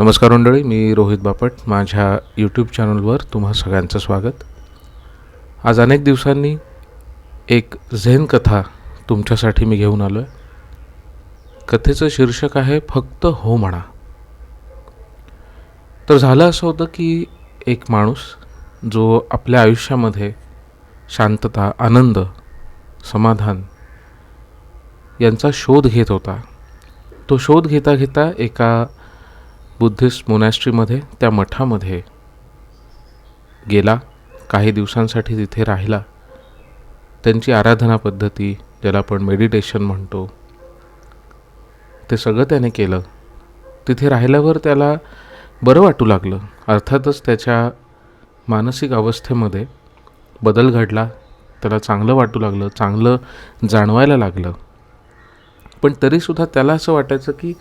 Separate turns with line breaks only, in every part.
नमस्कार मंडळी मी रोहित बापट. माझ्या यूट्यूब चॅनलवर तुम्हा सगळ्यांचं स्वागत. आज अनेक दिवसांनी एक झेन कथा तुमच्यासाठी मी घेऊन आलो आहे कथेचं शीर्षक आहे फक्त हो म्हणा. तर झालं असं होतं की एक माणूस जो आपल्या आयुष्यामध्ये शांतता आनंद समाधान यांचा शोध घेत होता. तो शोध घेता घेता एका बुद्धिस्ट मोनॅस्ट्रीमध्ये त्या मठामध्ये गेला काही दिवसांसाठी तिथे राहिला. त्यांची आराधना पद्धती ज्याला आपण मेडिटेशन म्हणतो ते सगळं त्याने केलं. तिथे राहिल्यावर त्याला बरं वाटू लागलं. अर्थातच त्याच्या मानसिक अवस्थेमध्ये बदल घडला. त्याला चांगलं वाटू लागलं चांगलं जाणवायला लागलं. पण तरीसुद्धा त्याला असं वाटायचं की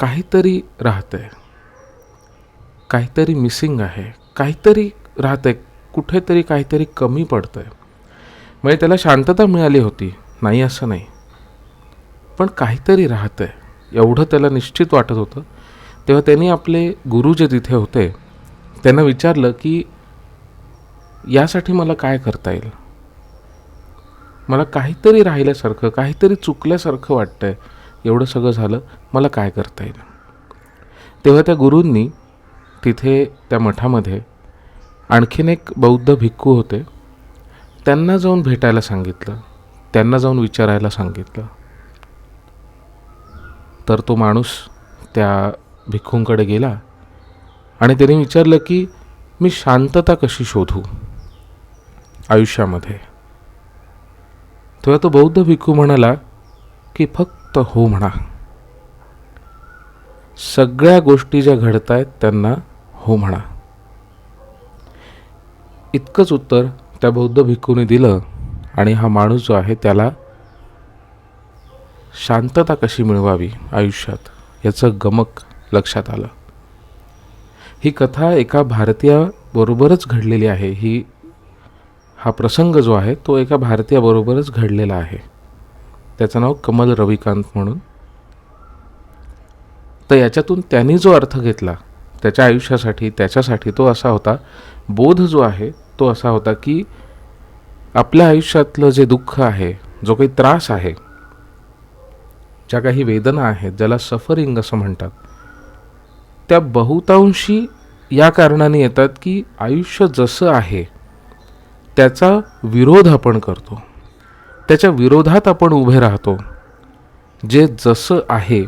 काहीतरी राहतं आहे काहीतरी मिसिंग आहे. काहीतरी राहतं आहे कुठेतरी काहीतरी कमी पडतं आहे म्हणजे त्याला शांतता मिळाली होती. नाही असं नाही. पण काहीतरी राहतं आहे एवढं त्याला निश्चित वाटत होतं. तेव्हा त्यांनी आपले गुरु जे तिथे होते त्यांना विचारलं की यासाठी मला काय करता येईल? मला काहीतरी राहिल्यासारखं काहीतरी चुकल्यासारखं वाटतं आहे एवढं सगळं झालं मला काय करता येईल? तेव्हा त्या गुरूंनी तिथे त्या मठामध्ये आणखीन एक बौद्ध भिक्खू होते. त्यांना जाऊन भेटायला सांगितलं. त्यांना जाऊन विचारायला सांगितलं. तर तो माणूस त्या भिक्खूंकडे गेला आणि त्याने विचारलं की मी शांतता कशी शोधू आयुष्यामध्ये? तेव्हा तो बौद्ध भिक्खू म्हणाला की फक्त हो म्हणा. सगळ्या गोष्टी ज्या घडत आहेत त्यांना हो म्हणा. इतकंच उत्तर त्या बौद्ध भिक्खूने दिलं आणि हा माणूस जो आहे त्याला शांतता कशी मिळवावी आयुष्यात याचं गमक लक्षात आलं. ही कथा एका भारतीयाबरोबरच घडलेली आहे. ही हा प्रसंग जो आहे तो एका भारतीयाबरोबरच घडलेला आहे. त्याचं नाव कमल रविकांत म्हणून. तर याच्यातून त्यांनी जो अर्थ घेतला त्याच्या आयुष्यासाठी त्याच्यासाठी तो असा होता बोध जो आहे तो असा होता की आपल्या आयुष्यातलं जे दुःख आहे जो काही त्रास आहे ज्या काही वेदना आहेत ज्याला सफरिंग असं म्हणतात त्या बहुतांशी या कारणाने येतात की आयुष्य जसं आहे त्याचा विरोध आपण करतो. त्याच्या विरोधात आपण उभे राहतो. जे जसं आहे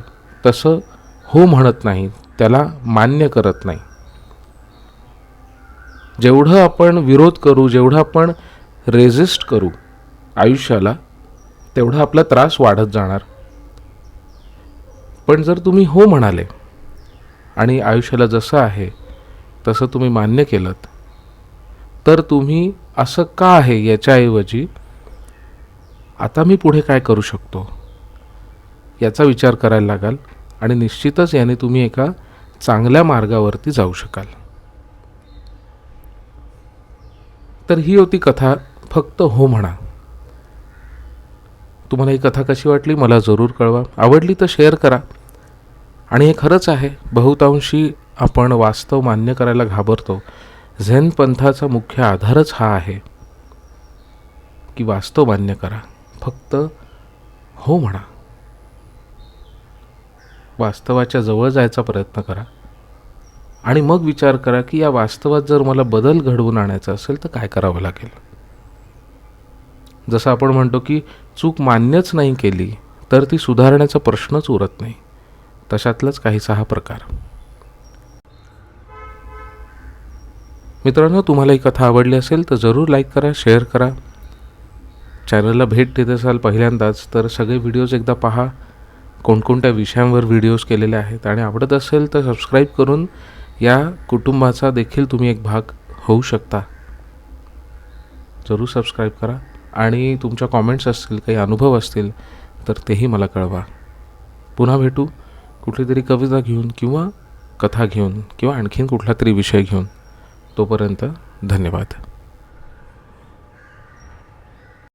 तसं हो म्हणत नाही त्याला मान्य करत नाही. जेवढं आपण विरोध करू जेवढं आपण रेजिस्ट करू आयुष्याला तेवढा आपला त्रास वाढत जाणार. पण जर तुम्ही हो म्हणाले आणि आयुष्याला जसं आहे तसं तुम्ही मान्य केलं तर तुम्ही असं का आहे याच्याऐवजी आता मी पुढे काय करू शकतो? याचा विचार करायला लागाल आणि निश्चितच याने तुम्ही एका चांगल्या मार्गावरती जाऊ शकाल. तर ही होती कथा फक्त हो म्हणा. तुम्हाला ही कथा कशी वाटली मला जरूर कळवा. आवडली तर शेअर करा. आणि हे खरंच आहे बहुतांशी आपण वास्तव मान्य करायला घाबरतो. झेन पंथाचा मुख्य आधारच हा आहे की वास्तव मान्य करा. फक्त हो म्हणा. वास्तवाच्या जवळ जायचा प्रयत्न करा. आणि मग विचार करा की या वास्तवात जर मला बदल घडवून आणायचा असेल तर काय करावं लागेल? जसं आपण म्हणतो की चूक मान्यच नाही केली तर ती सुधारण्याचा प्रश्नच उरत नाही. तशातलाच काहीसा हा प्रकार. मित्रांनो तुम्हाला ही कथा आवडली असेल तर जरूर लाईक करा शेअर करा. चॅनलला भेट देत असाल पहिल्यांदाच तर सगळे व्हिडिओज एकदा पहा. कोणकोणत्या विषयांवर व्हिडिओज केलेले आहेत आणि आवडत असेल तर सबस्क्राईब करून या कुटुंबाचा देखील तुम्ही एक भाग होऊ शकता. जरूर सबस्क्राईब करा आणि तुमच्या कॉमेंट्स असतील काही अनुभव असतील तर तेही मला कळवा. पुन्हा भेटू. कुठली तरी कविता घेऊन किंवा कथा घेऊन किंवा आणखीन कुठला तरी विषय घेऊन. तोपर्यंत धन्यवाद.